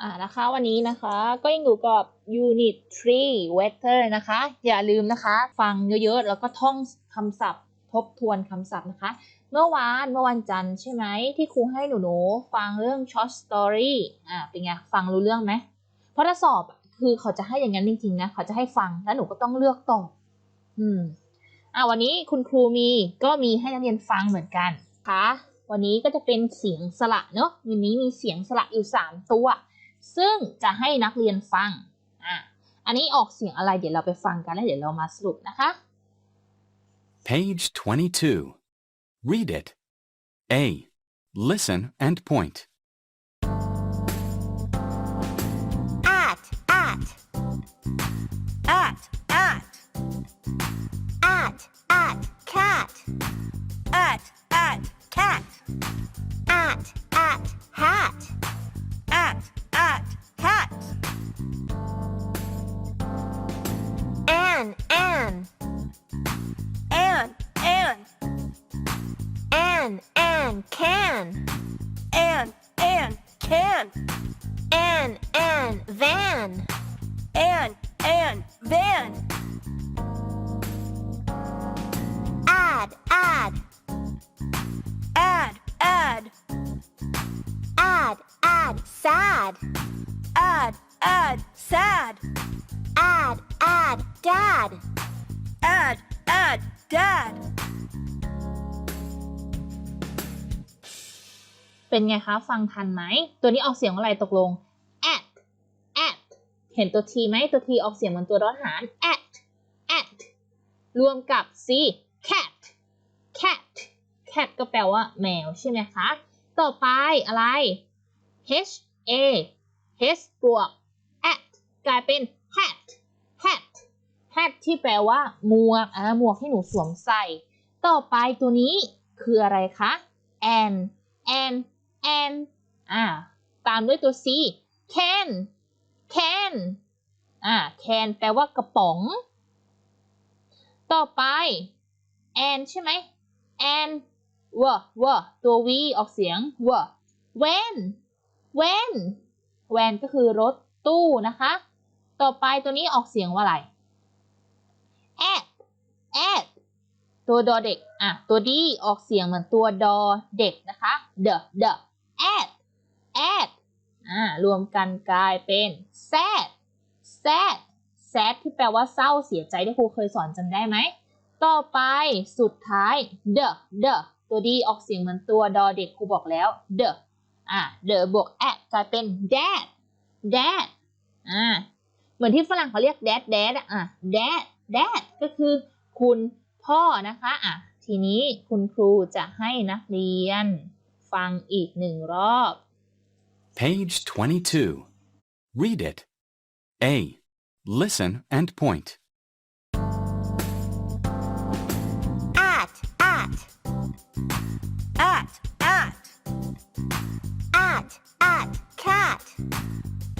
อ่านะคะวันนี้นะคะก็ยังอยู่กับ Unit 3 Weather นะคะ อย่าลืมนะคะ ฟังเยอะๆ แล้วก็ท่องคำศัพท์ทบทวนคำศัพท์นะคะ เมื่อวานเมื่อวันจันทร์ใช่ไหมที่ครูให้หนูๆฟังเรื่อง short story อ่าเป็นไง ฟังรู้เรื่องไหม เพราะถ้าสอบคือเขาจะให้อย่างนั้นจริงๆนะเขาจะให้ฟังแล้วหนูก็ต้องเลือกตอบอืมอ่าวันนี้คุณครูมีก็มีให้นักเรียนฟังเหมือนกันค่ะวันนี้ก็จะเป็นเสียงสระเนอะวันนี้มีเสียงสระอยู่สามตัว ซึ่งจะให้นักเรียนฟังอะอันนี้ออกเสียงอะไรเดี๋ยวเราไปฟังกันแล้วเดี๋ยวเรามาสรุปนะคะ Page 22. Read it. A. Listen and point. at at at, at, at at cat at, at, cat, at at hat an an can. And, and, can, an an van. And, and, van, add add. Add, add, add add sad. Add, add, sad, add add dad. Add, add, dad, เป็นไงคะ ฟังทันไหม ตัวนี้ออกเสียงอะไรตกลง at at เห็นตัว t ไหมตัว t ออกเสียงเหมือนตัวรอหาร at at รวมกับ c cat cat cat ก็แปลว่าแมวใช่ไหมคะ ต่อไปอะไร h a h บวก at กลายเป็น hat hat hat ที่แปลว่าหมวกอ่าหมวกที่หนูสวมใส่ ต่อไปตัวนี้คืออะไรคะ and and and อ่าตามด้วยตัว c can can อ่า can แปลว่ากระป๋อง ต่อไป and ใช่ไหม and วะวตัว v ออกเสียงวะ when when when ก็คือรถตู้นะคะ ต่อไปตัวนี้ออกเสียงว่าอะไร at at ตัวดอเด็ก อะ ตัวดีออกเสียงเหมือนตัวดอเด็กนะคะ the the at at อ่ารวมกันกลายเป็น sad sad sad ที่แปลว่าเศร้าเสียใจที่ครูเคยสอนจำได้ไหม ต่อไปสุดท้าย the the ตัวดีออกเสียงเหมือนตัวดอเด็กครูบอกแล้ว the อะ the บวก at กลายเป็น dad dad อ่า เหมือนที่ฝรั่งเขาเรียก dad dad อะอะ dad dad ก็คือคุณพ่อนะคะ อะ ทีนี้คุณครูจะให้นักเรียน ฟังอีกหนึ่งรอบ Page 22. Read it. A. Listen and point. at at at, at, at at cat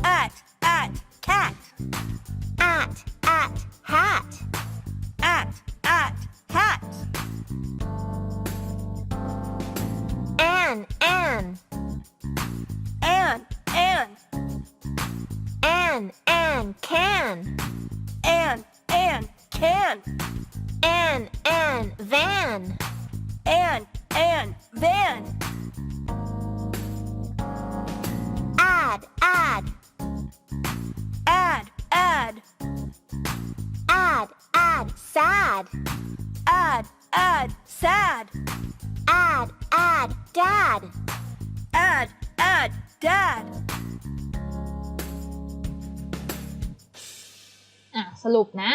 at, at, cat, at at hat an an and, an an can. And, and, can, an an van. And, and, van, add add. Add, add, add add sad. Add, add, sad, add add dad add, add, dad, อะสรุปนะ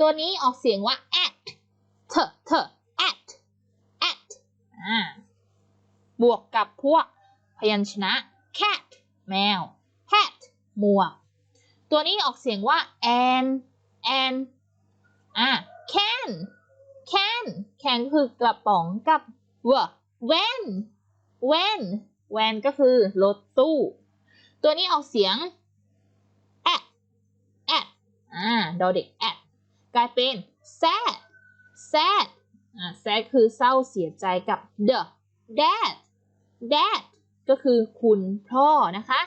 ตัวนี้ออกเสียงว่า at เถอะเถอะ at at อ่าบวกกับพวกพยัญชนะ cat แมว hat หมวก ตัวนี้ออกเสียงว่า an an อ่า can can can คือกระป๋องกับ w when when when ก็คือรถตู้ ตัวนี้ออกเสียง at at อ่าดอเด็ก at กลายเป็น sad sad อ่า sad คือเศร้าเสียใจกับ the dad dad ก็คือคุณพ่อนะคะ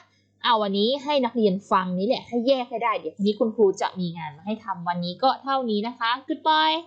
เอาวันนี้ให้นักเรียนฟังนี้แหละให้แยกให้ได้ เดี๋ยวทีนี้คุณครูจะมีงานมาให้ทำวันนี้ก็เท่านี้นะคะ goodbye